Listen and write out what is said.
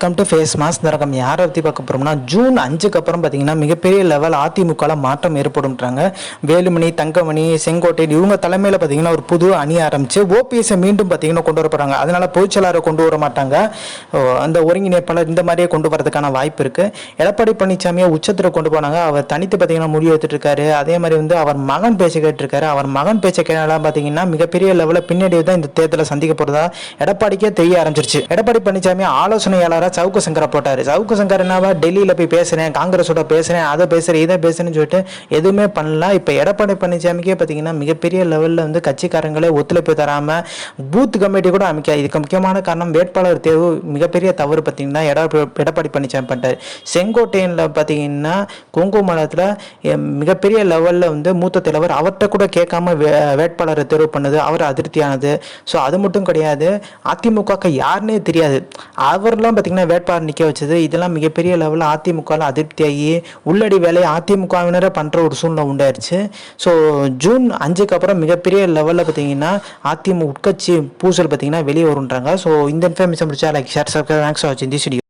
Welcome to face mass இந்த ரகம் யாரை பற்றி பார்க்க போகிறோம்னா ஜூன் அஞ்சுக்கு அப்புறம் பார்த்தீங்கன்னா மிகப்பெரிய லெவல் அதிமுகவில் மாற்றம் ஏற்படும்ன்றாங்க. வேலுமணி தங்கமணி செங்கோட்டை இவங்க தலைமையில் பார்த்தீங்கன்னா ஒரு புது அணி ஆரம்பிச்சு ஓபிஎஸ்ஸை மீண்டும் பார்த்தீங்கன்னா கொண்டு வர போகிறாங்க அதனால பொதுச்செயலாளரை கொண்டு வர மாட்டாங்க. அந்த ஒருங்கிணைப்பாளர் இந்த மாதிரியே கொண்டு வரதுக்கான வாய்ப்பு இருக்குது எடப்பாடி பழனிசாமியை உச்சத்தில் கொண்டு போனாங்க. அவர் தனித்து பார்த்தீங்கன்னா முடிவு எடுத்துட்டு இருக்காரு. அதே மாதிரி வந்து அவர் மகன் பேச்சை கேட்டிருக்காரு. அவர் மகன் பேச்சை கேட்டாலும் பார்த்தீங்கன்னா மிகப்பெரிய லெவலில் பின்னாடி தான் இந்த தேர்தலை சந்திக்க போகிறதா எடப்பாடிக்கே தெரிய ஆரம்பிச்சிருச்சு. எடப்பாடி பழனிசாமி ஆலோசனையாளராக சவுக்கு சங்கரை போட்டார். சவுக்கு சங்கர் என்னவா? டெல்லியில் போய் பேசுகிறேன் காங்கிரஸோட பேசுகிறேன் அதை பேசுகிறேன் இதை பேசுறேன்னு சொல்லிட்டு எதுவுமே பண்ணல. இப்போ எடப்பாடி பழனிசாமிக்கே பார்த்தீங்கன்னா மிகப்பெரிய லெவலில் வந்து கட்சிக்காரங்களே ஒத்துழைப்பு தராமல் பூத் கமிட்டி கூட அமைக்க இதுக்கு முக்கியமான காரணம் வேட்பாளர் தேர்வு மிகப்பெரிய தவறு பார்த்தீங்கன்னா எடப்பா எடப்பாடி பழனிசாமி பண்ணிட்டார். செங்கோட்டையனில் பார்த்தீங்கன்னா குங்குமலத்தில் மிகப்பெரிய லெவலில் வந்து மூத்த தலைவர் அவர்கிட்ட கூட கேட்காம வே வேட்பாளரை தேர்வு பண்ணது அவர் அதிருப்தியானது. ஸோ அது மட்டும் கிடையாது. அதிமுக யாருன்னே தெரியாது. அவர்லாம் பார்த்தீங்கன்னா வேட்பாளர் நிற்க வச்சது. இதெல்லாம் மிகப்பெரிய லெவலில் அதிமுகவில் அதிருப்தியாகி உள்ளடி வேலையை அதிமுகவினரே பண்ணுற ஒரு சூழ்நிலை உண்டாயிருச்சு. ஸோ ஜூன் அஞ்சுக்கு அப்புறம் மிகப்பெரிய லெவலில் பார்த்தீங்கன்னா அதிமுக உட்கட்சி பூசல் பார்த்தீங்கன்னா வெளியே வருன்றாங்க ஸோ இந்த இன்ஃபர்மேஷன் முடிச்சா like share subscribe thanks for வாட்சிங் திஸ் வீடியோ